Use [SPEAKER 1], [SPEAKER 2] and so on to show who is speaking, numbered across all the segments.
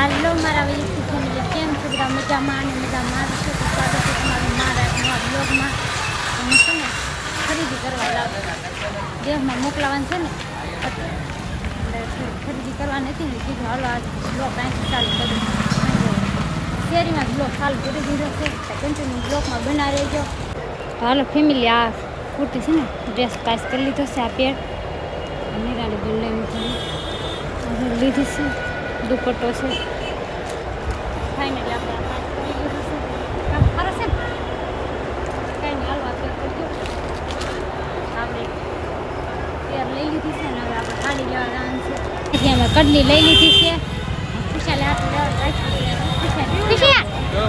[SPEAKER 1] હાલો મારા YouTube family કેમ છો બધા મજામાં અને મજામાં આવી છે સ્વાગત છે તમારું મારા નવા બ્લોગમાં હું છે ને ખરીદી કરવા લાવ દેહમાં મોકલાવાનું છે ને એટલે ખરીદી કરવા નથી ને કીધું હાલો આ બ્લોગ અહીંથી ચાલુ કર્યું શેરીમાં બ્લોગ ચાલુ કરી દીધો છે કન્ટિન્યુ બ્લોગમાં બના રહેજો હાલો ફેમિલી આ કુર્તી છે ને ડ્રેસ પાસ કરી લીધો છે આ પેડ નિરાળી મૂકી લીધી છે દુપટ્ટો છે. ફાઇનલી આપણે કડલી લઈ લીધી છે. ખુશાલી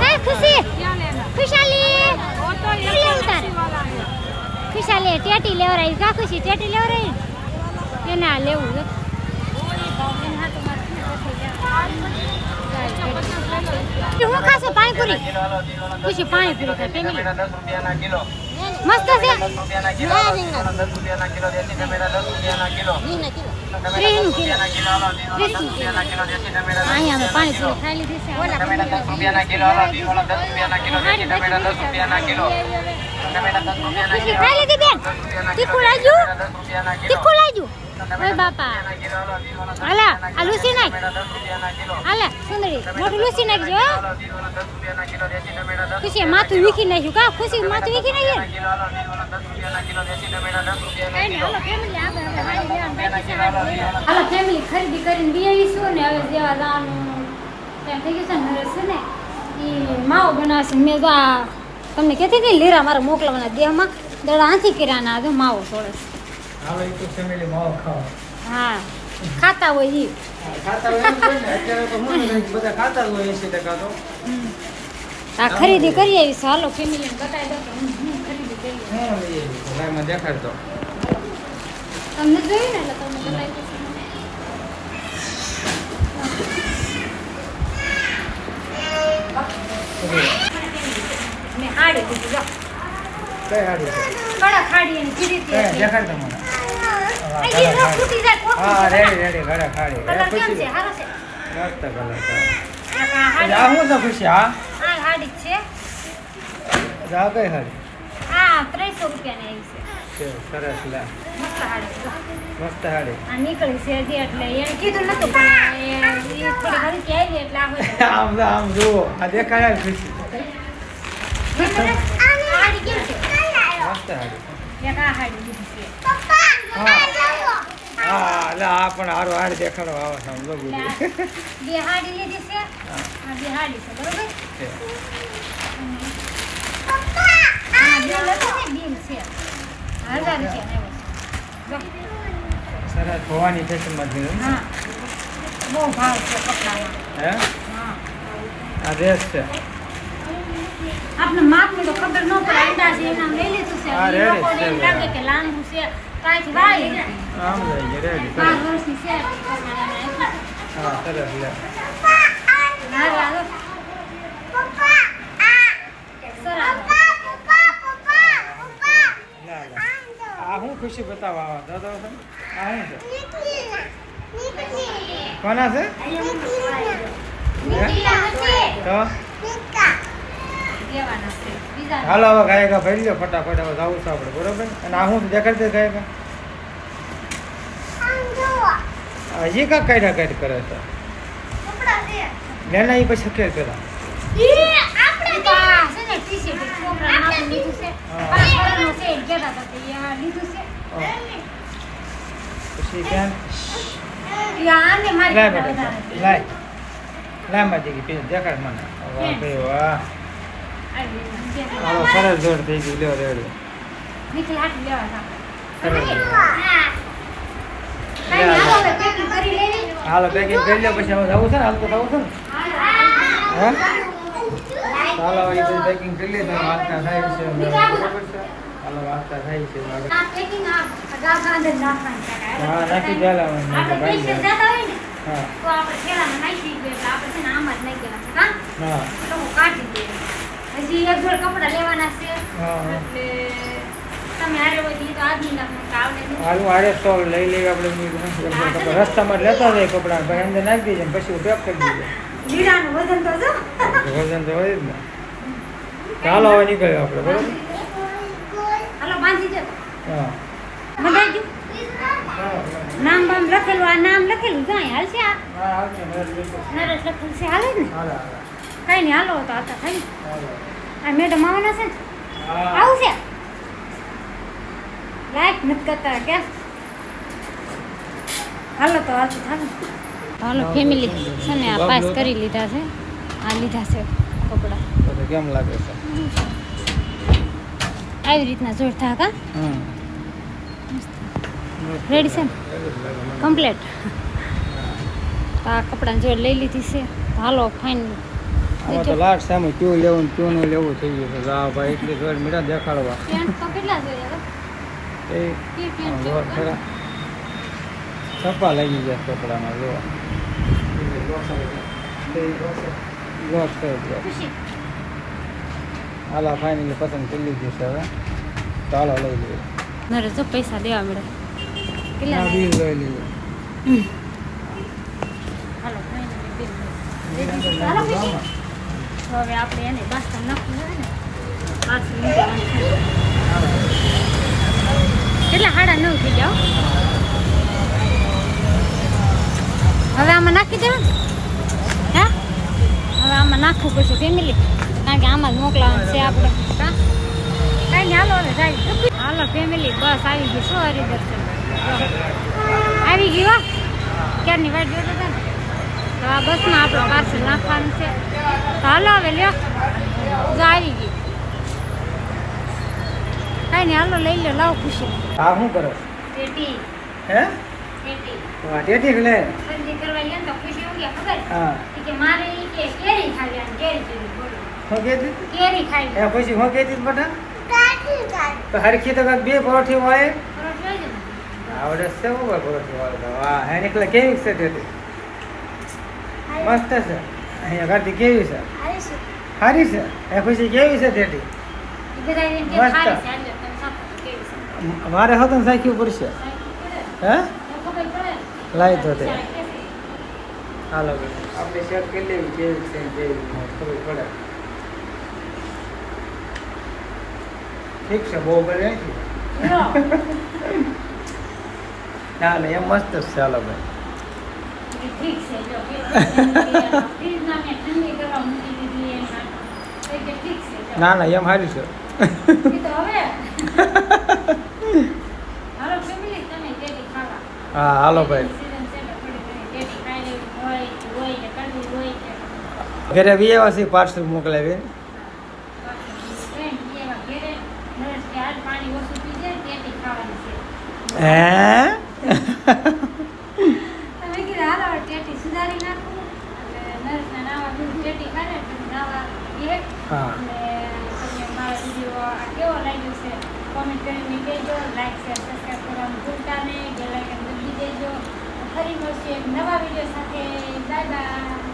[SPEAKER 1] હાથ ખુશી. ખુશાલી. ટેટી લેવરાવી કા ખુશી, ટેટી લેવરાવી એને લેવું હું ખાશે પાણીપુરી? ખુશી પાણીપુરી ખાય ફેમિલી મસ્ત છે. ત્રીસનું કિલો. ત્રીસનું કિલો અહીંયા અમે પાણીપુરી ખાઈ લીધી છે. ઓલા ખુશી ખાઈ લીધી બેન. તીખું લાગ્યું? તીખું લાગ્યું? ઓય બાપા. હાલા આ લૂસી નાખ. હાલા સુંદરી મોટું લૂસી નાખજો હો. ખુશી માથું વીખી નાખ્યું. કા ખુશી માથું વીખી નાખ્યું હાલો ફેમિલી ખરીદી કરીને બી આવીશું ને હવે જેવા જવાનું ટાઈમ થઈ ગયું છે ને રસ ને એ માવો બનાવશે. મેં તો આ તમને કેતી હતી લીરા મારા મોકલવાના દેહમાં દડા આથી કર્યાના આ જો માવો સોળે.
[SPEAKER 2] હાલો એ તો ફેમિલી માવો ખાવા.
[SPEAKER 1] હા ખાતા હોય ઈ.
[SPEAKER 2] ખાતા હોય એમ હોય ને અત્યારે તો હું બધા ખાતા હોય એસી ટકા તો.
[SPEAKER 1] આ ખરીદી કરી આવીશું. હાલો ફેમિલીને બતાવી દો હું ખરીદી કરી
[SPEAKER 2] હું આવી
[SPEAKER 1] તમને જોયું ને એટલે તમને બતાવી મેં હાડી દીધી જો.
[SPEAKER 2] કઈ હાડી છે?
[SPEAKER 1] કડક હાડી એની કીધી હતી
[SPEAKER 2] દેખાડ તમને
[SPEAKER 1] આ ઈ જો ફૂટી જાય કોક
[SPEAKER 2] હા રેડી રેડી ઘરે ખાડી
[SPEAKER 1] કલર કેમ છે? હારો છે.
[SPEAKER 2] મસ્ત કલર
[SPEAKER 1] આ
[SPEAKER 2] આ શું છે ખુશી આ
[SPEAKER 1] આ હાડી છે.
[SPEAKER 2] આ કઈ હાડી?
[SPEAKER 1] આ ત્રણસો રૂપિયાની આવી છે.
[SPEAKER 2] સરસ લે.
[SPEAKER 1] મસ્ત હાડી
[SPEAKER 2] મસ્ત હાડી.
[SPEAKER 1] આ નીકળી છે હજી એટલે એને કીધું નતું પણ એ થોડી ઘણી કે એટલે
[SPEAKER 2] આમ આમ જુઓ. આ દેખાય ખુશી. પણ હારો હાડ દેખાડો આવે સમજો
[SPEAKER 1] એટલે
[SPEAKER 2] ગુડી
[SPEAKER 1] આ બે હાડી લીધી છે આ બે છે બરોબર
[SPEAKER 2] છે.
[SPEAKER 1] આ બિલ હતું ને બિલ છે હજાર રૂપિયા
[SPEAKER 2] સરસ ભવાની ફેશનમાં થયું
[SPEAKER 1] હા. બહુ ભાવ છે કપડાનો
[SPEAKER 2] હે?
[SPEAKER 1] હા.
[SPEAKER 2] આ ડ્રેસ છે.
[SPEAKER 1] આપણે માપની તો ખબર ન પડે અંદાજ એના લઈ લીધું છે.
[SPEAKER 2] રેડી
[SPEAKER 1] લોકોને એમ લાગે કે લાંબુ છે કાંઈથી વાય.
[SPEAKER 2] આમ જાય રે રેડી
[SPEAKER 1] પાંચ વર્ષની છે.
[SPEAKER 2] હા સરસ લે.
[SPEAKER 1] હાલો.
[SPEAKER 2] આ હું ખુશી બતાવવા આવા? દાદા તમે? આ શું છે? કોના છે? તો? હાલો હવે ગાયકા ભરી લો ફટાફટ હવે જવું છે આપણે બરોબર? અને આ હું દેખાડતે ગાયકા? હજી કાંક કઈ ના કઈ કરે છે? નેના એ પછી શક્ય પેલા. પછી
[SPEAKER 1] મારી
[SPEAKER 2] લાય લાય. લાય માજી દેખાડ મને. વાહ ભાઈ વાહ. હાલો સરસ જોડ થઈ ગયું. લ્યો રેડી.
[SPEAKER 1] નીકળી હાથ લેવા હતા. હા. હાલો
[SPEAKER 2] પેકિંગ કરી લો પછી હવે જવું છે ને? હાલ તો જવું છે ને? હે. ચાલો એ પેકિંગ કરી લે તમે વાંચતા થાય છે હાલો વાંચતા થાય છે. હા નાખી દેલા
[SPEAKER 1] આપણે પૈસે જતા હોય ને
[SPEAKER 2] હા.
[SPEAKER 1] તો આપણે થેલામાં નાખી દઈએ એટલે આપણે છે ને આમાં જ નાખી દેવાના
[SPEAKER 2] હા?
[SPEAKER 1] તો કાઢી દઈએ. હજી એક જોડ કપડાં લેવાના છે. એટલે તમે હારે હોય તો આજની લાખનું આવડે
[SPEAKER 2] હાલું આડે સ્ટોલ લઈ લઈએ આપણે રસ્તામાં લેતા જાય કપડાં ભાઈ અંદર નાખી પછી પેક કરી દઈએ
[SPEAKER 1] લીલાનું વજન તો જો.
[SPEAKER 2] વજન તો હોય જ ને. ચાલો હવે નીકળ્યો આપણે બરોબર?
[SPEAKER 1] હાલો બાંધી દે.
[SPEAKER 2] હા.
[SPEAKER 1] ગયું નામ બામ લખેલું આ નામ લખેલું જાય હાલશે આ.
[SPEAKER 2] નરેશ
[SPEAKER 1] લખેલું છે હાલે ને?
[SPEAKER 2] હાલે, હાલે.
[SPEAKER 1] નહીં હાલો તો આતા
[SPEAKER 2] હાલે.
[SPEAKER 1] આ મેડમ આવવાના છે ને? આવું છે લાઈક નથી કરતા કે? હાલો તો હાલ થાય હાલો ફેમિલી છે ને આ પાસ કરી લીધા છે. આ લીધા છે કપડાં.
[SPEAKER 2] કેમ લાગે છે?
[SPEAKER 1] આવી રીતના જોડતા કા રેડી છે ને? કમ્પ્લેટ આ કપડાં જોડ લઈ લીધી છે. હાલો ફાઇન
[SPEAKER 2] આમાં તો લાસ્ટ ટાઈમ ક્યુ લેવું ક્યુ નું લેવું થઈ ગયું છે. જા ભાઈ એટલી જોર મીઠા દેખાડવા. એ
[SPEAKER 1] કે
[SPEAKER 2] હા,
[SPEAKER 1] પેન્ટ
[SPEAKER 2] જો ખરા. છપ્પા લાગી ગયા કપડામાં જો લોટ છે હાલા ફાઇનલી પસંદ કરી લીધું છે હવે. ચાલો લઈ લઈએ.
[SPEAKER 1] નરે જો પૈસા દેવા મળે. કેટલા?
[SPEAKER 2] બિલ લઈ લઈએ.
[SPEAKER 1] હાલો finally બિલ તો હવે આપણે એને બાસ્તા નાખવું હોય ને કેટલા સાડા નવ થઈ ગયા હો. હવે આમાં નાખી દેવાનું? હા? હવે આમાં નાખવું પડશે ફેમિલી કારણ કે આમાં જ મોકલાવાનું છે આપણે. હા? કાંઈ નહીં, હાલો, હવે જાય. હાલો ફેમિલી બસ આવી ગઈ. શું હરિદર્શન આવી ગયું ક્યારની વાટ જોતા હતા તો આ બસમાં આપણો પાર્સલ નાખવાનું છે. હાલો હવે લ્યો. જો આવી ગઈ. કાંઈ નહીં હાલો લઈ લો લાવ ખુશી.
[SPEAKER 2] આ શું કરો?
[SPEAKER 1] ટેટી.
[SPEAKER 2] હે?
[SPEAKER 1] ટેટી.
[SPEAKER 2] વાહ ટેટી લે
[SPEAKER 1] ખરીદી કરવા ગયા તો ખુશી હું ગયા ખબર?
[SPEAKER 2] હા.
[SPEAKER 1] કે મારે ઈ કે કેરી ખાવી અને કેરી જેવી બોલો.
[SPEAKER 2] શું કહેતી
[SPEAKER 1] કેરી ખાવી.
[SPEAKER 2] એ પછી શું કહેતી હતી બેટા? તો હરખી તો બે પરોઠી હોય.
[SPEAKER 1] પરોઠી હોય
[SPEAKER 2] આવડે છે હોય પરોઠી હોય વાહ હે નીકળે કેવી છે ટેટી? મસ્ત છે. અહીંયા ઘરથી કેવી છે? સારી છે. એ ખુશી કેવી છે
[SPEAKER 1] કે
[SPEAKER 2] મસ્ત. મારે હતો ને સાખ્યું પડશે. હે? લાઈ તો તે. હાલો ભાઈ આપણે શેર કરી લેવી કેવી છે કેવી ખબર પડે. ઠીક છે બહુ બધા નથી.
[SPEAKER 1] લો.
[SPEAKER 2] ના ના એમ મસ્ત જ છે ચાલો ભાઈ ના ના એમ સારી છે.
[SPEAKER 1] હાલો
[SPEAKER 2] હા હાલો ભાઈ.
[SPEAKER 1] સીઝન છે પાર્સલ મોકલાવી. ખાઈ લેવી હોય કે હોય કે કડવી હોય કે
[SPEAKER 2] ઘરે બી એવા છે પાર્સલ મોકલાવી
[SPEAKER 1] ફ્રેન્ડ એવા ઘેરે નર્સ કે હાલ પાણી ઓછું પી જાય કેરી ખાવાની છે
[SPEAKER 2] હે
[SPEAKER 1] તમે કીધું હાલો ટેટી સુધારી નાખું એટલે નર્સના નાવા દૂધ ટેટી ખાને એટલે નાવા એ
[SPEAKER 2] હા
[SPEAKER 1] અને મારો વીડિયો આ કેવો લાગ્યો છે કોમેન્ટ કરીને કહેજો લાઈક શેર સબસ્ક્રાઈબ કરવાનું ભૂલતા નહીં બેલ આઇકન દબાવી દેજો ફરી મળશે નવા વીડિયો સાથે બાય બાય